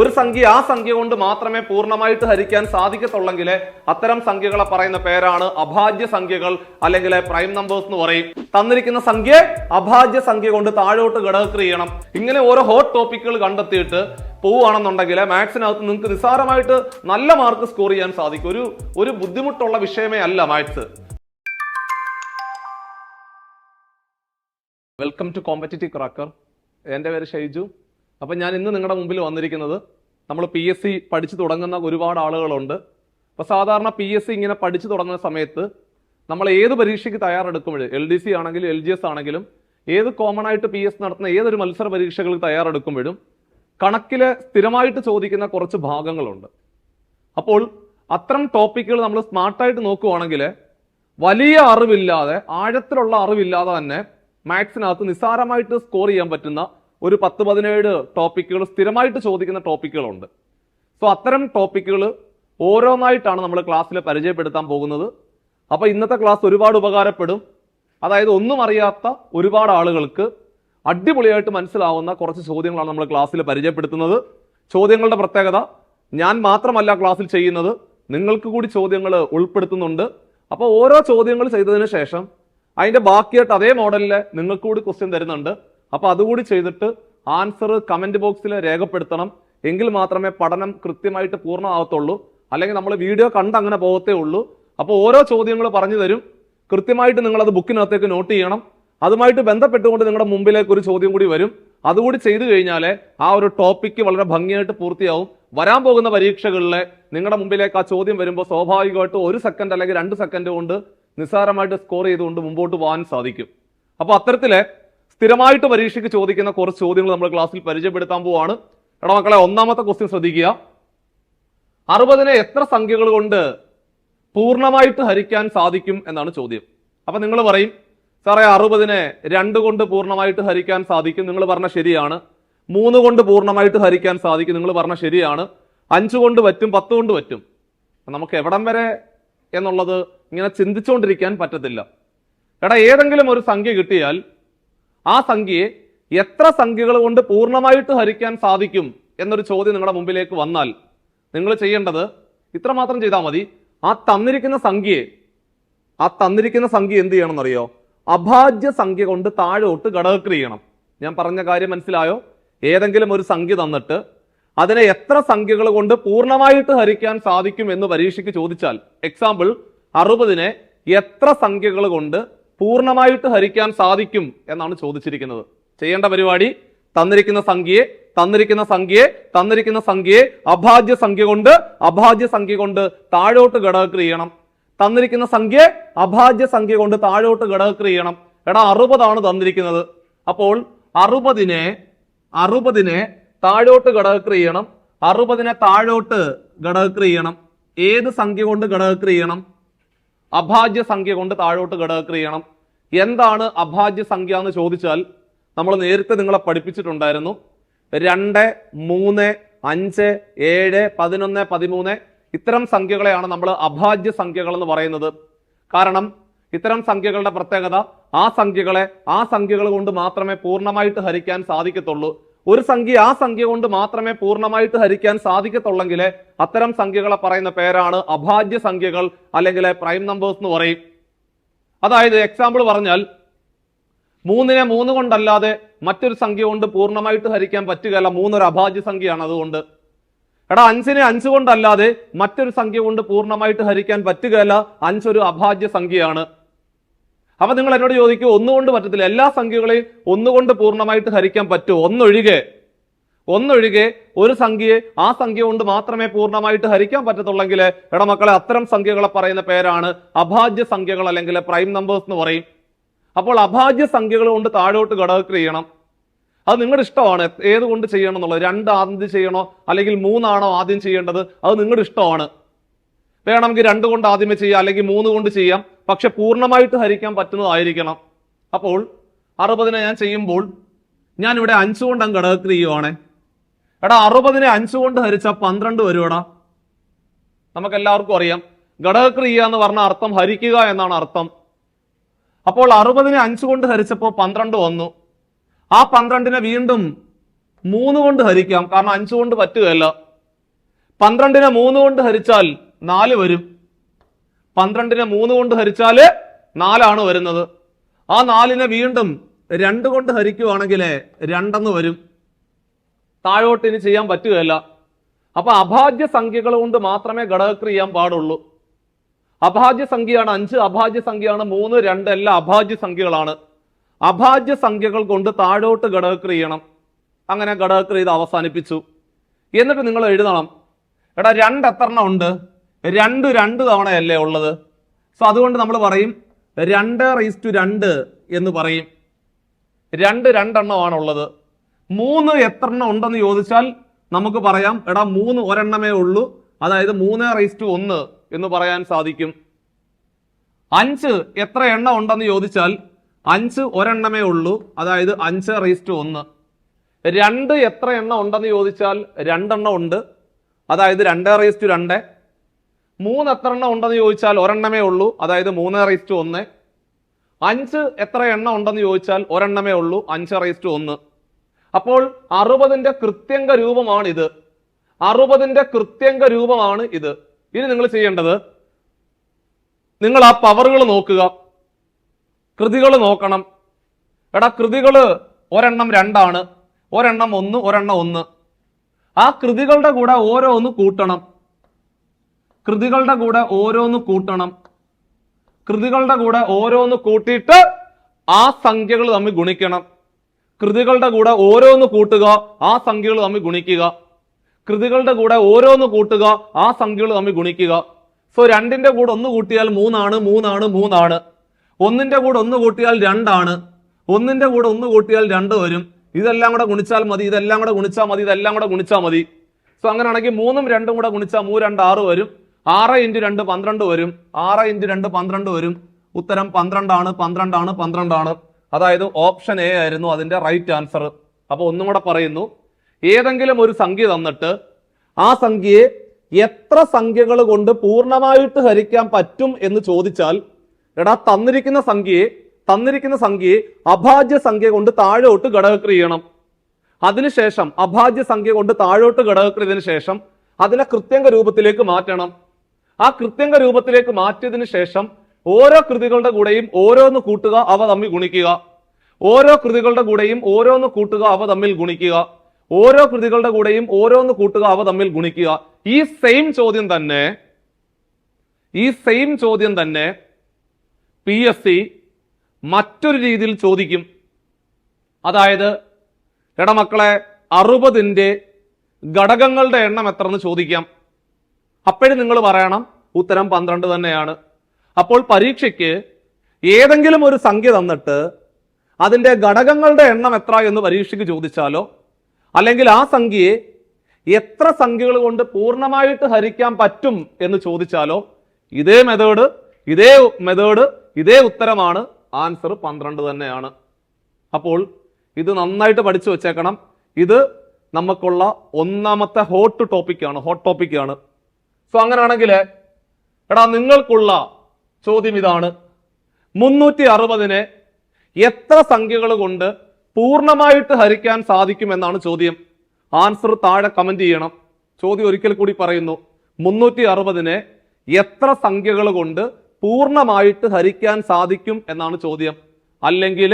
ഒരു സംഖ്യ ആ സംഖ്യ കൊണ്ട് മാത്രമേ പൂർണമായിട്ട് ഹരിക്കാൻ സാധിക്കത്തുള്ളെങ്കിൽ അത്തരം സംഖ്യകളെ പറയുന്ന പേരാണ് അഭാജ്യ സംഖ്യകൾ അല്ലെങ്കിൽ പ്രൈം നമ്പേഴ്സ് എന്ന് പറയും. തന്നിരിക്കുന്ന സംഖ്യ അഭാജ്യ സംഖ്യ കൊണ്ട് താഴോട്ട് ഘടകക്രിയ ചെയ്യണം. ഇങ്ങനെ ഓരോ ഹോട്ട് ടോപ്പിക്കുകൾ കണ്ടെത്തിയിട്ട് പോവുകയാണെന്നുണ്ടെങ്കിൽ മാത്സിനകത്ത് നിങ്ങൾക്ക് നിസ്സാരമായിട്ട് നല്ല മാർക്ക് സ്കോർ ചെയ്യാൻ സാധിക്കും. ഒരു ഒരു ബുദ്ധിമുട്ടുള്ള വിഷയമേ അല്ല maths. Welcome to competitive cracker എന്റെ പേര് ഷൈജു അപ്പം ഞാൻ ഇന്ന് നിങ്ങളുടെ മുമ്പിൽ വന്നിരിക്കുന്നത് നമ്മൾ പി എസ് സി പഠിച്ചു തുടങ്ങുന്ന ഒരുപാട് ആളുകളുണ്ട്. അപ്പോൾ സാധാരണ പി എസ് സി ഇങ്ങനെ പഠിച്ചു തുടങ്ങുന്ന സമയത്ത് നമ്മൾ ഏത് പരീക്ഷയ്ക്ക് തയ്യാറെടുക്കുമ്പോഴും എൽ ഡി സി ആണെങ്കിലും എൽ ജി എസ് ആണെങ്കിലും ഏത് കോമൺ ആയിട്ട് പി എസ് നടത്തുന്ന ഏതൊരു മത്സര പരീക്ഷകൾക്ക് തയ്യാറെടുക്കുമ്പോഴും കണക്കിലെ സ്ഥിരമായിട്ട് ചോദിക്കുന്ന കുറച്ച് ഭാഗങ്ങളുണ്ട്. അപ്പോൾ അത്തരം ടോപ്പിക്കുകൾ നമ്മൾ സ്മാർട്ടായിട്ട് നോക്കുവാണെങ്കിൽ വലിയ അറിവില്ലാതെ ആഴത്തിലുള്ള അറിവില്ലാതെ തന്നെ മാത്സിനകത്ത് നിസ്സാരമായിട്ട് സ്കോർ ചെയ്യാൻ പറ്റുന്ന ഒരു പത്ത് പതിനേഴ് ടോപ്പിക്കുകൾ സ്ഥിരമായിട്ട് ചോദിക്കുന്ന ടോപ്പിക്കുകളുണ്ട്. സോ അത്തരം ടോപ്പിക്കുകൾ ഓരോന്നായിട്ടാണ് നമ്മൾ ക്ലാസ്സിൽ പരിചയപ്പെടുത്താൻ പോകുന്നത്. അപ്പോൾ ഇന്നത്തെ ക്ലാസ് ഒരുപാട് ഉപകാരപ്പെടും. അതായത് ഒന്നും അറിയാത്ത ഒരുപാട് ആളുകൾക്ക് അടിപൊളിയായിട്ട് മനസ്സിലാവുന്ന കുറച്ച് ചോദ്യങ്ങളാണ് നമ്മൾ ക്ലാസ്സിൽ പരിചയപ്പെടുത്തുന്നത്. ചോദ്യങ്ങളുടെ പ്രത്യേകത ഞാൻ മാത്രമല്ല ക്ലാസ്സിൽ ചെയ്യുന്നത് നിങ്ങൾക്ക് കൂടി ചോദ്യങ്ങൾ ഉൾപ്പെടുത്തുന്നുണ്ട്. അപ്പോൾ ഓരോ ചോദ്യങ്ങൾ ചെയ്തതിന് ശേഷം അതിന്റെ ബാക്കിയായിട്ട് അതേ മോഡലിൽ നിങ്ങൾക്ക് കൂടി ക്വസ്റ്റ്യൻ തരുന്നുണ്ട്. അപ്പോൾ അതുകൂടി ചെയ്തിട്ട് ആൻസർ കമന്റ് ബോക്സിൽ രേഖപ്പെടുത്തണം. എങ്കിൽ മാത്രമേ പഠനം കൃത്യമായിട്ട് പൂർണമാകത്തുള്ളൂ അല്ലെങ്കിൽ നമ്മൾ വീഡിയോ കണ്ട് അങ്ങനെ പോകത്തേ ഉള്ളൂ. അപ്പോൾ ഓരോ ചോദ്യങ്ങൾ പറഞ്ഞു തരും. കൃത്യമായിട്ട് നിങ്ങൾ അത് ബുക്കിനകത്തേക്ക് നോട്ട് ചെയ്യണം. അതുമായിട്ട് ബന്ധപ്പെട്ടുകൊണ്ട് നിങ്ങളുടെ മുമ്പിലേക്ക് ഒരു ചോദ്യം കൂടി വരും. അതുകൂടി ചെയ്തു കഴിഞ്ഞാൽ ആ ഒരു ടോപ്പിക്ക് വളരെ ഭംഗിയായിട്ട് പൂർത്തിയാവും. വരാൻ പോകുന്ന പരീക്ഷകളിലെ നിങ്ങളുടെ മുമ്പിലേക്ക് ആ ചോദ്യം വരുമ്പോൾ സ്വാഭാവികമായിട്ട് ഒരു സെക്കൻഡ് അല്ലെങ്കിൽ രണ്ട് സെക്കൻഡ് കൊണ്ട് നിസ്സാരമായിട്ട് സ്കോർ ചെയ്തുകൊണ്ട് മുമ്പോട്ട് പോകാൻ സാധിക്കും. അപ്പോൾ അത്തരത്തിലെ സ്ഥിരമായിട്ട് പരീക്ഷയ്ക്ക് ചോദിക്കുന്ന കുറച്ച് ചോദ്യങ്ങൾ നമ്മൾ ക്ലാസ്സിൽ പരിചയപ്പെടുത്താൻ പോവാണ്. എടാ മക്കളെ ഒന്നാമത്തെ ക്വസ്റ്റ്യൻ ശ്രദ്ധിക്കുക. അറുപതിനെ എത്ര സംഖ്യകൾ കൊണ്ട് പൂർണമായിട്ട് ഹരിക്കാൻ സാധിക്കും എന്നാണ് ചോദ്യം. അപ്പൊ നിങ്ങൾ പറയും സാറേ അറുപതിനെ രണ്ട് കൊണ്ട് പൂർണമായിട്ട് ഹരിക്കാൻ സാധിക്കും നിങ്ങൾ പറഞ്ഞ ശരിയാണ്. മൂന്ന് കൊണ്ട് പൂർണമായിട്ട് ഹരിക്കാൻ സാധിക്കും നിങ്ങൾ പറഞ്ഞ ശരിയാണ്. അഞ്ച് കൊണ്ട് പറ്റും പത്ത് കൊണ്ട് പറ്റും. നമുക്ക് എവിടം വരെ എന്നുള്ളത് ഇങ്ങനെ ചിന്തിച്ചുകൊണ്ടിരിക്കാൻ പറ്റത്തില്ല. എടാ ഏതെങ്കിലും ഒരു സംഖ്യ കിട്ടിയാൽ ആ സംഖ്യയെ എത്ര സംഖ്യകൾ കൊണ്ട് പൂർണമായിട്ട് ഹരിക്കാൻ സാധിക്കും എന്നൊരു ചോദ്യം നിങ്ങളുടെ മുമ്പിലേക്ക് വന്നാൽ നിങ്ങൾ ചെയ്യേണ്ടത് ഇത്രമാത്രം ചെയ്താൽ മതി. ആ തന്നിരിക്കുന്ന സംഖ്യയെ ആ തന്നിരിക്കുന്ന സംഖ്യ എന്ത് ചെയ്യണം എന്നറിയോ അഭാജ്യ സംഖ്യ കൊണ്ട് താഴോട്ട് ഘടകക്രിയ ചെയ്യണം. ഞാൻ പറഞ്ഞ കാര്യം മനസ്സിലായോ? ഏതെങ്കിലും ഒരു സംഖ്യ തന്നിട്ട് അതിനെ എത്ര സംഖ്യകൾ കൊണ്ട് പൂർണമായിട്ട് ഹരിക്കാൻ സാധിക്കും എന്ന് പരീക്ഷയ്ക്ക് ചോദിച്ചാൽ എക്സാമ്പിൾ അറുപതിനെ എത്ര സംഖ്യകൾ കൊണ്ട് പൂർണമായിട്ട് ഹരിക്കാൻ സാധിക്കും എന്നാണ് ചോദിച്ചിരിക്കുന്നത്. ചെയ്യേണ്ട പരിപാടി തന്നിരിക്കുന്ന സംഖ്യയെ തന്നിരിക്കുന്ന സംഖ്യയെ തന്നിരിക്കുന്ന സംഖ്യയെ അഭാജ്യ സംഖ്യ കൊണ്ട് അഭാജ്യ സംഖ്യ കൊണ്ട് താഴോട്ട് ഘടകക്രിയ ചെയ്യണം. തന്നിരിക്കുന്ന സംഖ്യ അഭാജ്യ സംഖ്യ കൊണ്ട് താഴോട്ട് ഘടകക്രിയ ചെയ്യണം. എടാ അറുപതാണ് തന്നിരിക്കുന്നത്. അപ്പോൾ അറുപതിനെ അറുപതിനെ താഴോട്ട് ഘടകക്രിയ ചെയ്യണം. അറുപതിനെ താഴോട്ട് ഘടകക്രിയ ചെയ്യണം. ഏത് സംഖ്യ കൊണ്ട് ഘടകക്രിയ ചെയ്യണം? അഭാജ്യ സംഖ്യ കൊണ്ട് താഴോട്ട് ഘടകക്രിയ ചെയ്യണം. എന്താണ് അഭാജ്യ സംഖ്യ എന്ന് ചോദിച്ചാൽ നമ്മൾ നേരത്തെ നിങ്ങളെ പഠിപ്പിച്ചിട്ടുണ്ടായിരുന്നു. രണ്ട് മൂന്ന് അഞ്ച് ഏഴ് പതിനൊന്ന് പതിമൂന്ന് ഇത്തരം സംഖ്യകളെയാണ് നമ്മൾ അഭാജ്യ സംഖ്യകൾ എന്ന് പറയുന്നത്. കാരണം ഇത്തരം സംഖ്യകളുടെ പ്രത്യേകത ആ സംഖ്യകളെ ആ സംഖ്യകൾ കൊണ്ട് മാത്രമേ പൂർണമായിട്ട് ഹരിക്കാൻ സാധിക്കത്തുള്ളൂ. ഒരു സംഖ്യ ആ സംഖ്യ കൊണ്ട് മാത്രമേ പൂർണമായിട്ട് ഹരിക്കാൻ സാധിക്കത്തുള്ളെങ്കിൽ അത്തരം സംഖ്യകളെ പറയുന്ന പേരാണ് അഭാജ്യ സംഖ്യകൾ അല്ലെങ്കിൽ പ്രൈം നമ്പേഴ്സ് എന്ന് പറയും. അതായത് എക്സാമ്പിൾ പറഞ്ഞാൽ മൂന്നിനെ മൂന്ന് കൊണ്ടല്ലാതെ മറ്റൊരു സംഖ്യ കൊണ്ട് പൂർണമായിട്ട് ഹരിക്കാൻ പറ്റുകയല്ല. മൂന്നൊരു അഭാജ്യ സംഖ്യയാണ് അതുകൊണ്ട്. എടാ അഞ്ചിനെ അഞ്ച് കൊണ്ടല്ലാതെ മറ്റൊരു സംഖ്യ കൊണ്ട് പൂർണമായിട്ട് ഹരിക്കാൻ പറ്റുകയല്ല. അഞ്ചൊരു അഭാജ്യ സംഖ്യയാണ്. അപ്പൊ നിങ്ങൾ എന്നോട് ചോദിക്കൂ ഒന്നുകൊണ്ട് പറ്റത്തില്ല. എല്ലാ സംഖ്യകളെയും ഒന്നുകൊണ്ട് പൂർണമായിട്ട് ഹരിക്കാൻ പറ്റുമോ ഒന്നൊഴികെ ഒന്നൊഴികെ ഒരു സംഖ്യയെ ആ സംഖ്യ കൊണ്ട് മാത്രമേ പൂർണമായിട്ട് ഹരിക്കാൻ പറ്റത്തുള്ളെങ്കിൽ എടാ മക്കളെ അത്തരം സംഖ്യകളെ പറയുന്ന പേരാണ് അഭാജ്യ സംഖ്യകൾ അല്ലെങ്കിൽ പ്രൈം നമ്പേഴ്സ് എന്ന് പറയും. അപ്പോൾ അഭാജ്യ സംഖ്യകൾ കൊണ്ട് താഴോട്ട് ഘടകക്രിയ ചെയ്യണം. അത് നിങ്ങളുടെ ഇഷ്ടമാണ്. ഏത് കൊണ്ട് ചെയ്യണം എന്നുള്ളത്? രണ്ട് ആദ്യം ചെയ്യണോ? അല്ലെങ്കിൽ മൂന്നാണോ ആദ്യം ചെയ്യേണ്ടത്? അത് നിങ്ങളുടെ ഇഷ്ടമാണ്. വേണമെങ്കിൽ രണ്ട് കൊണ്ട് ആദ്യമേ ചെയ്യാം അല്ലെങ്കിൽ മൂന്ന് കൊണ്ട് ചെയ്യാം. പക്ഷെ പൂർണമായിട്ട് ഹരിക്കാൻ പറ്റുന്നതായിരിക്കണം. അപ്പോൾ അറുപതിനെ ഞാൻ ചെയ്യുമ്പോൾ ഞാൻ ഇവിടെ അഞ്ച് കൊണ്ട് അങ്ങ് ഘടകത്തിൽ ചെയ്യുവാണേ. എടാ അറുപതിനെ അഞ്ച് കൊണ്ട് ഹരിച്ചാൽ പന്ത്രണ്ട് വരുവടാ. നമുക്ക് എല്ലാവർക്കും അറിയാം. ഘടകക്രിയ എന്ന് പറഞ്ഞ അർത്ഥം ഹരിക്കുക എന്നാണ് അർത്ഥം. അപ്പോൾ അറുപതിനെ അഞ്ച് കൊണ്ട് ഹരിച്ചപ്പോൾ പന്ത്രണ്ട് വന്നു. ആ പന്ത്രണ്ടിനെ വീണ്ടും മൂന്ന് കൊണ്ട് ഹരിക്കാം. കാരണം അഞ്ച് കൊണ്ട് പറ്റുകയല്ല. പന്ത്രണ്ടിനെ മൂന്ന് കൊണ്ട് ഹരിച്ചാൽ നാല് വരും. പന്ത്രണ്ടിനെ മൂന്ന് കൊണ്ട് ഹരിച്ചാൽ നാലാണ് വരുന്നത്. ആ നാലിനെ വീണ്ടും രണ്ട് കൊണ്ട് ഹരിക്കുവാണെങ്കിൽ രണ്ടെന്ന് വരും. താഴോട്ട് ഇനി ചെയ്യാൻ പറ്റുകയല്ല. അപ്പൊ അഭാജ്യ സംഖ്യകൾ കൊണ്ട് മാത്രമേ ഘടകക്രിയ ചെയ്യാൻ പാടുള്ളൂ. അഭാജ്യ സംഖ്യയാണ് അഞ്ച് അഭാജ്യ സംഖ്യയാണ് മൂന്ന് രണ്ട് എല്ലാം അഭാജ്യ സംഖ്യകളാണ്. അഭാജ്യ സംഖ്യകൾ കൊണ്ട് താഴോട്ട് ഘടകക്രിയ ചെയ്യണം. അങ്ങനെ ഘടകക്രിയ ഇത് അവസാനിപ്പിച്ചു. എന്നിട്ട് നിങ്ങൾ എഴുതണം. എടാ രണ്ട് എത്രണ്ണം ഉണ്ട്. രണ്ട് രണ്ട് തവണയല്ലേ ഉള്ളത്? സോ അതുകൊണ്ട് നമ്മൾ പറയും രണ്ട് റൈസ് ടു രണ്ട് എന്ന് പറയും. രണ്ട് രണ്ടെണ്ണമാണ് ഉള്ളത്. മൂന്ന് എത്ര എണ്ണം ഉണ്ടെന്ന് ചോദിച്ചാൽ നമുക്ക് പറയാം എടാ മൂന്ന് ഒരെണ്ണമേ ഉള്ളൂ. അതായത് മൂന്ന് റൈസ് ടു ഒന്ന് എന്ന് പറയാൻ സാധിക്കും. അഞ്ച് എത്ര എണ്ണം ഉണ്ടെന്ന് ചോദിച്ചാൽ അഞ്ച് ഒരെണ്ണമേ ഉള്ളൂ. അതായത് അഞ്ച് റൈസ് ടു ഒന്ന്. രണ്ട് എത്ര എണ്ണം ഉണ്ടെന്ന് ചോദിച്ചാൽ രണ്ടെണ്ണം ഉണ്ട്. അതായത് രണ്ട് റൈസ് ടു രണ്ട്. മൂന്ന് എത്ര എണ്ണം ഉണ്ടെന്ന് ചോദിച്ചാൽ ഒരെണ്ണമേ ഉള്ളൂ. അതായത് മൂന്ന് റൈസ് ടു ഒന്ന്. അഞ്ച് എത്ര എണ്ണം ഉണ്ടെന്ന് ചോദിച്ചാൽ ഒരെണ്ണമേ ഉള്ളൂ. അഞ്ച് റേസ്റ്റ് ഒന്ന്. അപ്പോൾ അറുപതിന്റെ കൃത്യങ്ക രൂപമാണ് ഇത്. അറുപതിന്റെ കൃത്യങ്ക രൂപമാണ് ഇത്. ഇനി നിങ്ങൾ ചെയ്യേണ്ടത് നിങ്ങൾ ആ പവറുകൾ നോക്കുക. കൃതികൾ നോക്കണം. എടാ കൃതികൾ ഒരെണ്ണം രണ്ടാണ്. ഒരെണ്ണം ഒന്ന് ഒരെണ്ണം ഒന്ന്. ആ കൃതികളുടെ കൂടെ ഓരോന്ന് കൂട്ടണം. കൃതികളുടെ കൂടെ ഓരോന്ന് കൂട്ടണം. കൃതികളുടെ കൂടെ ഓരോന്ന് കൂട്ടിയിട്ട് ആ സംഖ്യകൾ തമ്മിൽ ഗുണിക്കണം. കൃതികളുടെ കൂടെ ഓരോന്ന് കൂട്ടുക ആ സംഖ്യകൾ തമ്മിൽ ഗുണിക്കുക. കൃതികളുടെ കൂടെ ഓരോന്ന് കൂട്ടുക ആ സംഖ്യകൾ തമ്മിൽ ഗുണിക്കുക. സോ രണ്ടിന്റെ കൂടെ ഒന്ന് കൂട്ടിയാൽ മൂന്നാണ് മൂന്നാണ് മൂന്നാണ്. ഒന്നിന്റെ കൂടെ ഒന്ന് കൂട്ടിയാൽ രണ്ടാണ്. ഒന്നിന്റെ കൂടെ ഒന്ന് കൂട്ടിയാൽ രണ്ട് വരും. ഇതെല്ലാം കൂടെ ഗുണിച്ചാൽ മതി ഇതെല്ലാം കൂടെ ഗുണിച്ചാൽ മതി ഇതെല്ലാം കൂടെ ഗുണിച്ചാൽ മതി. സോ അങ്ങനെയാണെങ്കിൽ മൂന്നും രണ്ടും കൂടെ ഗുണിച്ചാൽ മൂ രണ്ട് ആറ് വരും. ആറ് ഇന്റു രണ്ട് പന്ത്രണ്ട് വരും. ആറ് ഇന്റു രണ്ട് പന്ത്രണ്ട് വരും. ഉത്തരം പന്ത്രണ്ടാണ് പന്ത്രണ്ടാണ് പന്ത്രണ്ടാണ്. അതായത് ഓപ്ഷൻ എ ആയിരുന്നു അതിന്റെ റൈറ്റ് ആൻസർ അപ്പോൾ ഒന്നും കൂടെ പറയുന്നു. ഏതെങ്കിലും ഒരു സംഖ്യ തന്നിട്ട് ആ സംഖ്യയെ എത്ര സംഖ്യകൾ കൊണ്ട് പൂർണമായിട്ട് ഹരിക്കാൻ പറ്റും എന്ന് ചോദിച്ചാൽ എടാ തന്നിരിക്കുന്ന സംഖ്യയെ തന്നിരിക്കുന്ന സംഖ്യയെ അഭാജ്യ സംഖ്യ കൊണ്ട് താഴോട്ട് ഘടകക്രിയ ചെയ്യണം. അതിനുശേഷം അഭാജ്യ സംഖ്യ കൊണ്ട് താഴോട്ട് ഘടകക്രിയതിനു ശേഷം അതിനെ കൃത്യങ്ക രൂപത്തിലേക്ക് മാറ്റണം. ആ കൃത്യങ്ക രൂപത്തിലേക്ക് മാറ്റിയതിനു ശേഷം ഓരോ കൃതികളുടെ കൂടെയും ഓരോന്ന് കൂട്ടുക അവ തമ്മിൽ ഗുണിക്കുക. ഓരോ കൃതികളുടെ കൂടെയും ഓരോന്ന് കൂട്ടുക അവ തമ്മിൽ ഗുണിക്കുക. ഓരോ കൃതികളുടെ കൂടെയും ഓരോന്ന് കൂട്ടുക അവ തമ്മിൽ ഗുണിക്കുക. ഈ സെയിം ചോദ്യം തന്നെ ഈ സെയിം ചോദ്യം തന്നെ പി എസ് സി മറ്റൊരു രീതിയിൽ ചോദിക്കും. അതായത് എടമക്കളെ അറുപതിന്റെ ഘടകങ്ങളുടെ എണ്ണം എത്ര എന്ന് ചോദിക്കാം. അപ്പോഴും നിങ്ങൾ പറയണം ഉത്തരം പന്ത്രണ്ട് തന്നെയാണ്. അപ്പോൾ പരീക്ഷയ്ക്ക് ഏതെങ്കിലും ഒരു സംഖ്യ തന്നിട്ട് അതിന്റെ ഘടകങ്ങളുടെ എണ്ണം എത്ര എന്ന് പരീക്ഷയ്ക്ക് ചോദിച്ചാലോ അല്ലെങ്കിൽ ആ സംഖ്യയെ എത്ര സംഖ്യകൾ കൊണ്ട് പൂർണമായിട്ട് ഹരിക്കാൻ പറ്റും എന്ന് ചോദിച്ചാലോ ഇതേ മെത്തേഡ് ഇതേ മെത്തേഡ് ഇതേ ഉത്തരമാണ്. ആൻസർ പന്ത്രണ്ട് തന്നെയാണ്. അപ്പോൾ ഇത് നന്നായിട്ട് പഠിച്ചു വെച്ചേക്കണം. ഇത് നമുക്കുള്ള ഒന്നാമത്തെ ഹോട്ട് ടോപ്പിക്കാണ് ഹോട്ട് ടോപ്പിക്കാണ് സോ അങ്ങനെയാണെങ്കിൽ എടാ നിങ്ങൾക്കുള്ള ചോദ്യം ഇതാണ്. മുന്നൂറ്റി അറുപതിനെ എത്ര സംഖ്യകൾ കൊണ്ട് പൂർണമായിട്ട് ഹരിക്കാൻ സാധിക്കുമെന്നാണ് ചോദ്യം. ആൻസർ താഴെ കമന്റ് ചെയ്യണം. ചോദ്യം ഒരിക്കൽ കൂടി പറയുന്നു. മുന്നൂറ്റി അറുപതിനെ എത്ര സംഖ്യകൾ കൊണ്ട് പൂർണമായിട്ട് ഹരിക്കാൻ സാധിക്കും എന്നാണ് ചോദ്യം. അല്ലെങ്കിൽ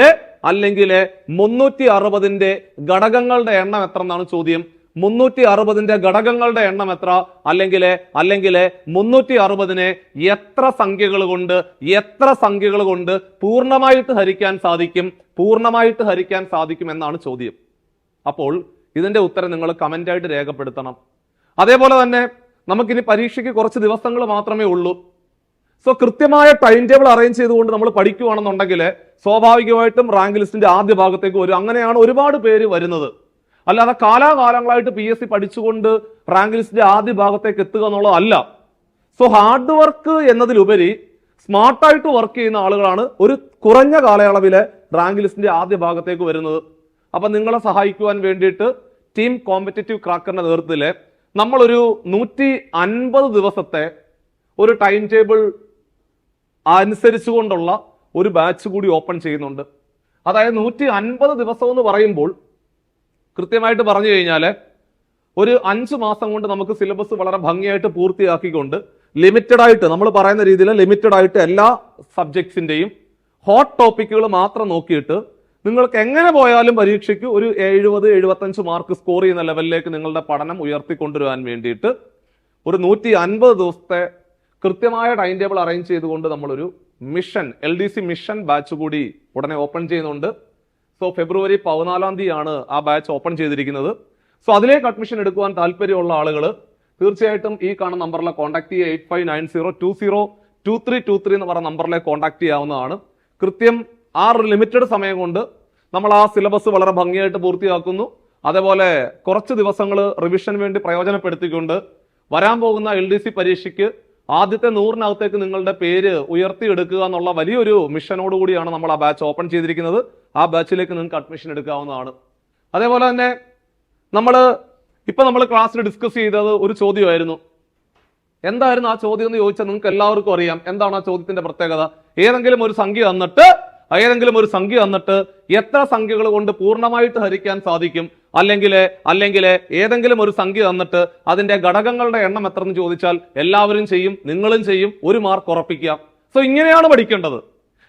അല്ലെങ്കിൽ മുന്നൂറ്റി അറുപതിന്റെ ഘടകങ്ങളുടെ എണ്ണം എത്ര എന്നാണ് ചോദ്യം. മുന്നൂറ്റി അറുപതിന്റെ ഘടകങ്ങളുടെ എണ്ണം എത്ര? അല്ലെങ്കിൽ അല്ലെങ്കിൽ മുന്നൂറ്റി അറുപതിനെ എത്ര സംഖ്യകൾ കൊണ്ട് എത്ര സംഖ്യകൾ കൊണ്ട് പൂർണമായിട്ട് ഹരിക്കാൻ സാധിക്കും? പൂർണമായിട്ട് ഹരിക്കാൻ സാധിക്കും എന്നാണ് ചോദ്യം. അപ്പോൾ ഇതിന്റെ ഉത്തരം നിങ്ങൾ കമന്റായിട്ട് രേഖപ്പെടുത്തണം. അതേപോലെ തന്നെ നമുക്കിനി പരീക്ഷയ്ക്ക് കുറച്ച് ദിവസങ്ങൾ മാത്രമേ ഉള്ളൂ. സോ കൃത്യമായ ടൈം ടേബിൾ അറേഞ്ച് ചെയ്തുകൊണ്ട് നമ്മൾ പഠിക്കുകയാണെന്നുണ്ടെങ്കിൽ സ്വാഭാവികമായിട്ടും റാങ്ക് ലിസ്റ്റിന്റെ ആദ്യ ഭാഗത്തേക്ക് വരും. അങ്ങനെയാണ് ഒരുപാട് പേര് വരുന്നത്. അല്ലാതെ കാലാകാലങ്ങളായിട്ട് പി എസ് സി പഠിച്ചുകൊണ്ട് റാങ്ക് ലിസ്റ്റിന്റെ ആദ്യ ഭാഗത്തേക്ക് എത്തുക എന്നുള്ളതല്ല. സോ ഹാർഡ് വർക്ക് എന്നതിലുപരി സ്മാർട്ടായിട്ട് വർക്ക് ചെയ്യുന്ന ആളുകളാണ് ഒരു കുറഞ്ഞ കാലയളവിലെ റാങ്ക് ലിസ്റ്റിന്റെ ആദ്യ ഭാഗത്തേക്ക് വരുന്നത്. അപ്പൊ നിങ്ങളെ സഹായിക്കുവാൻ വേണ്ടിയിട്ട് ടീം കോമ്പറ്റേറ്റീവ് ക്രാക്കറിന്റെ നേതൃത്വത്തിൽ നമ്മളൊരു നൂറ്റി അൻപത് ദിവസത്തെ ഒരു ടൈം ടേബിൾ അനുസരിച്ചുകൊണ്ടുള്ള ഒരു ബാച്ച് കൂടി ഓപ്പൺ ചെയ്യുന്നുണ്ട്. അതായത് നൂറ്റി അൻപത് ദിവസം എന്ന് പറയുമ്പോൾ കൃത്യമായിട്ട് പറഞ്ഞു കഴിഞ്ഞാൽ ഒരു അഞ്ച് മാസം കൊണ്ട് നമുക്ക് സിലബസ് വളരെ ഭംഗിയായിട്ട് പൂർത്തിയാക്കിക്കൊണ്ട് ലിമിറ്റഡ് ആയിട്ട് നമ്മൾ പറയുന്ന രീതിയിൽ ലിമിറ്റഡ് ആയിട്ട് എല്ലാ സബ്ജക്ട്സിന്റെയും ഹോട്ട് ടോപ്പിക്കുകൾ മാത്രം നോക്കിയിട്ട് നിങ്ങൾക്ക് എങ്ങനെ പോയാലും പരീക്ഷയ്ക്ക് ഒരു എഴുപത് എഴുപത്തഞ്ച് മാർക്ക് സ്കോർ ചെയ്യുന്ന ലെവലിലേക്ക് നിങ്ങളുടെ പഠനം ഉയർത്തിക്കൊണ്ടുവരാൻ വേണ്ടിയിട്ട് ഒരു നൂറ്റി അൻപത് ദിവസത്തെ കൃത്യമായ ടൈം ടേബിൾ അറേഞ്ച് ചെയ്തുകൊണ്ട് നമ്മളൊരു mission L D C mission batch കൂടി ഉടനെ ഓപ്പൺ ചെയ്യുന്നുണ്ട്. സോ ഫെബ്രുവരി പതിനാലാം തീയതിയാണ് ആ ബാച്ച് ഓപ്പൺ ചെയ്തിരിക്കുന്നത്. സോ അതിലേക്ക് അഡ്മിഷൻ എടുക്കുവാൻ താല്പര്യമുള്ള ആളുകൾ തീർച്ചയായിട്ടും ഈ കാണുന്ന നമ്പറിലെ കോൺടാക്ട് ചെയ്യുക eight five nine zero two zero two three two three എന്ന് പറയുന്ന നമ്പറിലേക്ക് കോൺടാക്ട് ചെയ്യാവുന്നതാണ്. കൃത്യം ആ ഒരു ലിമിറ്റഡ് സമയം കൊണ്ട് നമ്മൾ ആ സിലബസ് വളരെ ഭംഗിയായിട്ട് പൂർത്തിയാക്കുന്നു. അതേപോലെ കുറച്ച് ദിവസങ്ങൾ റിവിഷന് വേണ്ടി പ്രയോജനപ്പെടുത്തിക്കൊണ്ട് വരാൻ പോകുന്ന എൽ പരീക്ഷയ്ക്ക് ആദ്യത്തെ നൂറിനകത്തേക്ക് നിങ്ങളുടെ പേര് ഉയർത്തിയെടുക്കുക എന്നുള്ള വലിയൊരു മിഷനോടുകൂടിയാണ് നമ്മൾ ആ ബാച്ച് ഓപ്പൺ ചെയ്തിരിക്കുന്നത്. ആ ബാച്ചിലേക്ക് നിങ്ങൾക്ക് അഡ്മിഷൻ എടുക്കാവുന്നതാണ്. അതേപോലെ തന്നെ നമ്മൾ ഇപ്പം നമ്മൾ ക്ലാസ്സിൽ ഡിസ്കസ് ചെയ്തത് ഒരു ചോദ്യമായിരുന്നു. എന്തായിരുന്നു ആ ചോദ്യം എന്ന് ചോദിച്ചാൽ നിങ്ങൾക്ക് എല്ലാവർക്കും അറിയാം. എന്താണ് ആ ചോദ്യത്തിന്റെ പ്രത്യേകത? ഏതെങ്കിലും ഒരു സംഖ്യ തന്നിട്ട് ഏതെങ്കിലും ഒരു സംഖ്യ തന്നിട്ട് എത്ര സംഖ്യകൾ കൊണ്ട് പൂർണമായിട്ട് ഹരിക്കാൻ സാധിക്കും? അല്ലെങ്കിൽ അല്ലെങ്കിൽ ഏതെങ്കിലും ഒരു സംഖ്യ തന്നിട്ട് അതിന്റെ ഘടകങ്ങളുടെ എണ്ണം എത്ര എന്ന് ചോദിച്ചാൽ എല്ലാവരും ചെയ്യും നിങ്ങളും ചെയ്യും ഒരു മാർക്ക് ഉറപ്പിക്കാം സോ ഇങ്ങനെയാണ് പഠിക്കേണ്ടത്.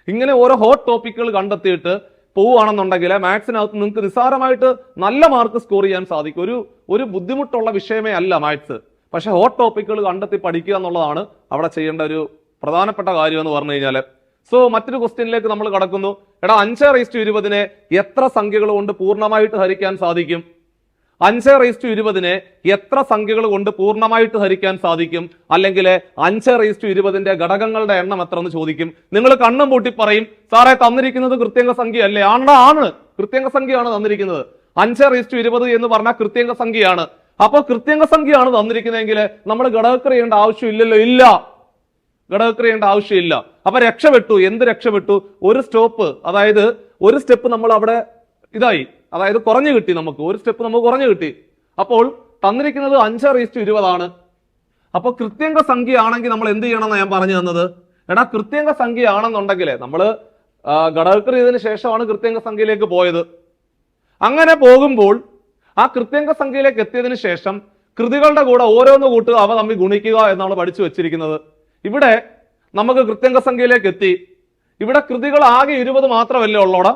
ഇങ്ങനെ ഓരോ ഹോട്ട് ടോപ്പിക്കുകൾ കണ്ടെത്തിയിട്ട് പോവുകയാണെന്നുണ്ടെങ്കിൽ മാത്സിനകത്ത് നിങ്ങൾക്ക് നിസ്സാരമായിട്ട് നല്ല മാർക്ക് സ്കോർ ചെയ്യാൻ സാധിക്കും. ഒരു ഒരു ബുദ്ധിമുട്ടുള്ള വിഷയമേ അല്ല മാത്സ് പക്ഷേ ഹോട്ട് ടോപ്പിക്കുകൾ കണ്ടെത്തി പഠിക്കുക എന്നുള്ളതാണ് അവിടെ ചെയ്യേണ്ട ഒരു പ്രധാനപ്പെട്ട കാര്യം എന്ന് പറഞ്ഞു കഴിഞ്ഞാൽ സോ മറ്റൊരു ക്വസ്റ്റ്യനിലേക്ക് നമ്മൾ കടക്കുന്നു. എടാ അഞ്ച് റേസ്റ്റ് ഇരുപതിനെ എത്ര സംഖ്യകൾ കൊണ്ട് പൂർണമായിട്ട് ഹരിക്കാൻ സാധിക്കും? അഞ്ച് റേസ്റ്റ് ഇരുപതിനെ എത്ര സംഖ്യകൾ കൊണ്ട് പൂർണമായിട്ട് ഹരിക്കാൻ സാധിക്കും? അല്ലെങ്കിൽ അഞ്ച് റേസ്റ്റ് ഇരുപതിന്റെ ഘടകങ്ങളുടെ എണ്ണം എത്ര എന്ന് ചോദിക്കും. നിങ്ങൾ കണ്ണും പൂട്ടി പറയും സാറേ തന്നിരിക്കുന്നത് കൃത്യങ്ക സംഖ്യ അല്ലേ ആണോ. ആണ് കൃത്യങ്ക സംഖ്യയാണ് തന്നിരിക്കുന്നത്. അഞ്ച് റേസ്റ്റ് ഇരുപത് എന്ന് പറഞ്ഞാൽ കൃത്യങ്ക സംഖ്യയാണ്. അപ്പോൾ കൃത്യങ്ക സംഖ്യയാണ് തന്നിരിക്കുന്നതെങ്കിൽ നമ്മൾ ഘടകക്രിയേണ്ട ആവശ്യം ആവശ്യമില്ലല്ലോ ഇല്ല. ഘടകക്രിയ ചെയ്യേണ്ട ആവശ്യമില്ല. അപ്പൊ രക്ഷപ്പെട്ടു. എന്ത് രക്ഷപ്പെട്ടു? ഒരു സ്റ്റോപ്പ്. അതായത് ഒരു സ്റ്റെപ്പ് നമ്മൾ അവിടെ ഇതായി. അതായത് കുറഞ്ഞു കിട്ടി നമുക്ക്. ഒരു സ്റ്റെപ്പ് നമുക്ക് കുറഞ്ഞു കിട്ടി. അപ്പോൾ തന്നിരിക്കുന്നത് അഞ്ച് റീസ്റ്റ് ഇരുപതാണ് അപ്പൊ കൃത്യങ്ക സംഖ്യ ആണെങ്കിൽ നമ്മൾ എന്ത് ചെയ്യണമെന്ന് ഞാൻ പറഞ്ഞു തന്നത്? എടാ കൃത്യങ്ക സംഖ്യ ആണെന്നുണ്ടെങ്കിൽ നമ്മൾ ഘടകക്രിയ ചെയ്തതിന് ശേഷമാണ് കൃത്യങ്ക സംഖ്യയിലേക്ക് പോയത്. അങ്ങനെ പോകുമ്പോൾ ആ കൃത്യങ്ക സംഖ്യയിലേക്ക് എത്തിയതിനു ശേഷം കൃതികളുടെ കൂടെ ഓരോന്ന് കൂട്ടുക അവ തമ്മിൽ ഗുണിക്കുക എന്നാണ് പഠിച്ചു വെച്ചിരിക്കുന്നത്. ഇവിടെ നമുക്ക് കൃത്യങ്ക സംഖ്യയിലേക്ക് എത്തി. ഇവിടെ കൃതികൾ ആകെ ഇരുപത് മാത്രമല്ലേ ഉള്ളോടാ?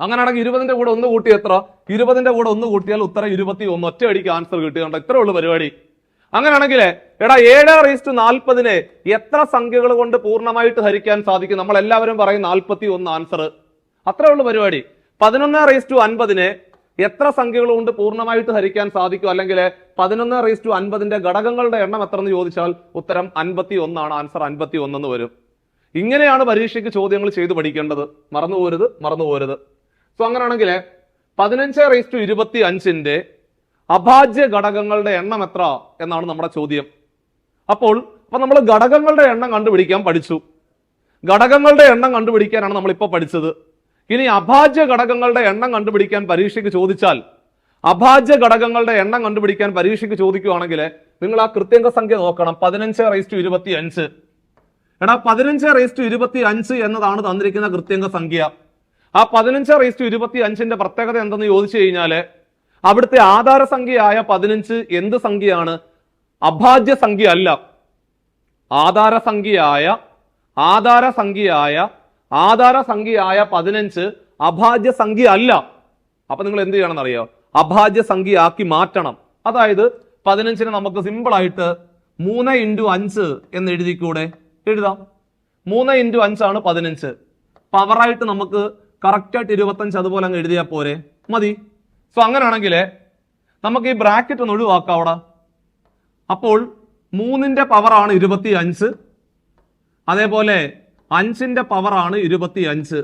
അങ്ങനെയാണെങ്കിൽ ഇരുപതിന്റെ കൂടെ ഒന്ന് കൂട്ടി എത്ര? ഇരുപതിന്റെ കൂടെ ഒന്ന് കൂട്ടിയാൽ ഉത്തരം ഇരുപത്തി ഒന്ന് ഒറ്റ അടിക്ക് ആൻസർ കിട്ടിയുണ്ട് ഇത്രേ ഉള്ളൂ പരിപാടി. അങ്ങനെയാണെങ്കിൽ എടാ ഏഴ് റീസ്റ്റ് നാൽപ്പതിനെ എത്ര സംഖ്യകൾ കൊണ്ട് പൂർണമായിട്ട് ഹരിക്കാൻ സാധിക്കും? നമ്മൾ എല്ലാവരും പറയും നാൽപ്പത്തി ഒന്ന് ആൻസർ അത്രേ ഉള്ളൂ പരിപാടി. പതിനൊന്ന് റേസ് ടു അൻപതിനെ എത്ര സംഖ്യകൾ കൊണ്ട് പൂർണമായിട്ട് ഹരിക്കാൻ സാധിക്കും? അല്ലെങ്കിൽ പതിനൊന്ന് റേസ് ടു അൻപതിന്റെ ഘടകങ്ങളുടെ എണ്ണം എത്ര എന്ന് ചോദിച്ചാൽ ഉത്തരം അൻപത്തി ഒന്നാണ് ആൻസർ അൻപത്തി ഒന്നെന്ന് വരും. ഇങ്ങനെയാണ് പരീക്ഷയ്ക്ക് ചോദ്യങ്ങൾ ചെയ്തു പഠിക്കേണ്ടത്. മറന്നു പോരുത് മറന്നു പോരുത്. സോ അങ്ങനെയാണെങ്കിൽ പതിനഞ്ച് റേസ് ടു ഇരുപത്തി അഞ്ചിന്റെ അഭാജ്യ ഘടകങ്ങളുടെ എണ്ണം എത്ര എന്നാണ് നമ്മുടെ ചോദ്യം. അപ്പോൾ അപ്പൊ നമ്മൾ ഘടകങ്ങളുടെ എണ്ണം കണ്ടുപിടിക്കാൻ പഠിച്ചു. ഘടകങ്ങളുടെ എണ്ണം കണ്ടുപിടിക്കാനാണ് നമ്മൾ ഇപ്പോൾ പഠിച്ചത്. ഇനി അഭാജ്യ ഘടകങ്ങളുടെ എണ്ണം കണ്ടുപിടിക്കാൻ പരീക്ഷയ്ക്ക് ചോദിച്ചാൽ അഭാജ്യ ഘടകങ്ങളുടെ എണ്ണം കണ്ടുപിടിക്കാൻ പരീക്ഷയ്ക്ക് ചോദിക്കുകയാണെങ്കിൽ നിങ്ങൾ ആ കൃത്യംഗ സംഖ്യ നോക്കണം. പതിനഞ്ച് റേസ് ടു ഇരുപത്തി അഞ്ച് എടാ പതിനഞ്ച് റേസ് ടു ഇരുപത്തി അഞ്ച് എന്നതാണ് തന്നിരിക്കുന്ന കൃത്യംഗ സംഖ്യ. ആ പതിനഞ്ച് റേസ് ടു ഇരുപത്തി അഞ്ചിന്റെ പ്രത്യേകത എന്തെന്ന് ചോദിച്ചു കഴിഞ്ഞാൽ അവിടുത്തെ ആധാര സംഖ്യയായ പതിനഞ്ച് എന്ത് സംഖ്യയാണ്? അഭാജ്യ സംഖ്യ അല്ല. ആധാര സംഖ്യയായ ആധാര സംഖ്യയായ ആധാര സംഖ്യയായ പതിനഞ്ച് അഭാജ്യ സംഖ്യ അല്ല. അപ്പൊ നിങ്ങൾ എന്ത് ചെയ്യണം അറിയോ അഭാജ്യ സംഖ്യ ആക്കി മാറ്റണം. അതായത് പതിനഞ്ചിനെ നമുക്ക് സിമ്പിൾ ആയിട്ട് മൂന്ന് ഇന്റു അഞ്ച് എന്ന് എഴുതിക്കൂടെ? എഴുതാം. മൂന്ന് ഇന്റു അഞ്ചാണ് പതിനഞ്ച്. പവറായിട്ട് നമുക്ക് കറക്റ്റായിട്ട് ഇരുപത്തഞ്ച് അതുപോലെ അങ്ങ് എഴുതിയാൽ പോരെ? മതി. സോ അങ്ങനെയാണെങ്കിൽ നമുക്ക് ഈ ബ്രാക്കറ്റ് ഒന്ന് ഒഴിവാക്കാം അവിടെ. അപ്പോൾ മൂന്നിന്റെ പവറാണ് ഇരുപത്തി അഞ്ച് അതേപോലെ അഞ്ചിന്റെ പവറാണ് ഇരുപത്തി അഞ്ച്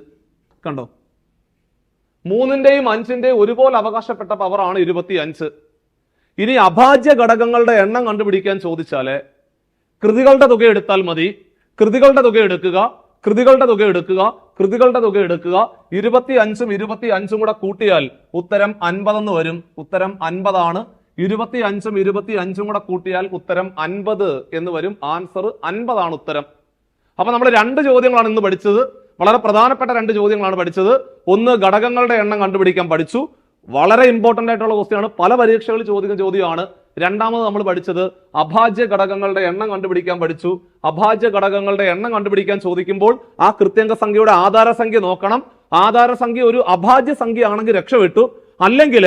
കണ്ടോ? മൂന്നിന്റെയും അഞ്ചിന്റെയും ഒരുപോലെ അവകാശപ്പെട്ട പവറാണ് ഇരുപത്തി അഞ്ച് ഇനി അഭാജ്യ ഘടകങ്ങളുടെ എണ്ണം കണ്ടുപിടിക്കാൻ ചോദിച്ചാൽ കൃതികളുടെ തുക എടുത്താൽ മതി. കൃതികളുടെ തുക എടുക്കുക കൃതികളുടെ തുക എടുക്കുക കൃതികളുടെ തുക എടുക്കുക. ഇരുപത്തി അഞ്ചും ഇരുപത്തി അഞ്ചും കൂടെ കൂട്ടിയാൽ ഉത്തരം അൻപതെന്ന് വരും. ഉത്തരം അൻപതാണ്. ഇരുപത്തി അഞ്ചും ഇരുപത്തി അഞ്ചും കൂടെ കൂട്ടിയാൽ ഉത്തരം അൻപത് എന്ന് വരും. ആൻസർ അൻപതാണ് ഉത്തരം. അപ്പൊ നമ്മൾ രണ്ട് ചോദ്യങ്ങളാണ് ഇന്ന് പഠിച്ചത്. വളരെ പ്രധാനപ്പെട്ട രണ്ട് ചോദ്യങ്ങളാണ് പഠിച്ചത്. ഒന്ന് ഘടകങ്ങളുടെ എണ്ണം കണ്ടുപിടിക്കാൻ പഠിച്ചു. വളരെ ഇമ്പോർട്ടന്റ് ആയിട്ടുള്ള ക്വസ്റ്റ്യാണ് പല പരീക്ഷകളിൽ ചോദിക്കുന്ന ചോദ്യമാണ്. രണ്ടാമത് നമ്മൾ പഠിച്ചത് അഭാജ്യ ഘടകങ്ങളുടെ എണ്ണം കണ്ടുപിടിക്കാൻ പഠിച്ചു. അഭാജ്യ ഘടകങ്ങളുടെ എണ്ണം കണ്ടുപിടിക്കാൻ ചോദിക്കുമ്പോൾ ആ കൃത്യംഗ സംഖ്യയുടെ ആധാര സംഖ്യ നോക്കണം. ആധാര സംഖ്യ ഒരു അഭാജ്യ സംഖ്യ ആണെങ്കിൽ രക്ഷപ്പെട്ടു. അല്ലെങ്കിൽ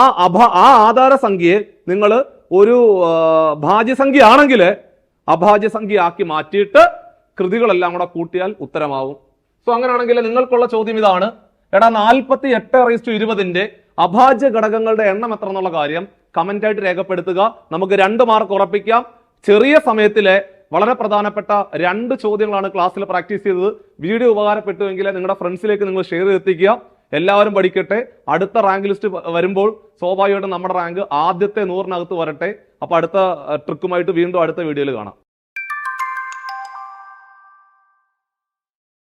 ആ അഭ ആ ആധാര സംഖ്യയെ നിങ്ങൾ ഒരു ഭാജ്യസംഖ്യ ആണെങ്കിൽ അഭാജ്യ സംഖ്യ ആക്കി മാറ്റിയിട്ട് കൃതികളെല്ലാം കൂടെ കൂട്ടിയാൽ ഉത്തരമാവും. സോ അങ്ങനെയാണെങ്കിൽ നിങ്ങൾക്കുള്ള ചോദ്യം ഇതാണ്. എടാ നാൽപ്പത്തി എട്ട് റേസ്റ്റു ഇരുപതിന്റെ അഭാജ്യ ഘടകങ്ങളുടെ എണ്ണം എത്ര എന്നുള്ള കാര്യം കമന്റ് ആയിട്ട് രേഖപ്പെടുത്തുക. നമുക്ക് രണ്ട് മാർക്ക് ഉറപ്പിക്കാം. ചെറിയ സമയത്തിലെ വളരെ പ്രധാനപ്പെട്ട രണ്ട് ചോദ്യങ്ങളാണ് ക്ലാസ്സിൽ പ്രാക്ടീസ് ചെയ്തത്. വീഡിയോ ഉപകാരപ്പെട്ടുവെങ്കിൽ നിങ്ങളുടെ ഫ്രണ്ട്സിലേക്ക് നിങ്ങൾ ഷെയർ ചെയ്തെത്തിക്കുക. എല്ലാവരും പഠിക്കട്ടെ. അടുത്ത റാങ്ക് ലിസ്റ്റ് വരുമ്പോൾ സ്വാഭാവികമായിട്ടും നമ്മുടെ റാങ്ക് ആദ്യത്തെ നൂറിനകത്ത് വരട്ടെ. അപ്പൊ അടുത്ത ട്രിക്കുമായിട്ട് വീണ്ടും അടുത്ത വീഡിയോയിൽ കാണാം.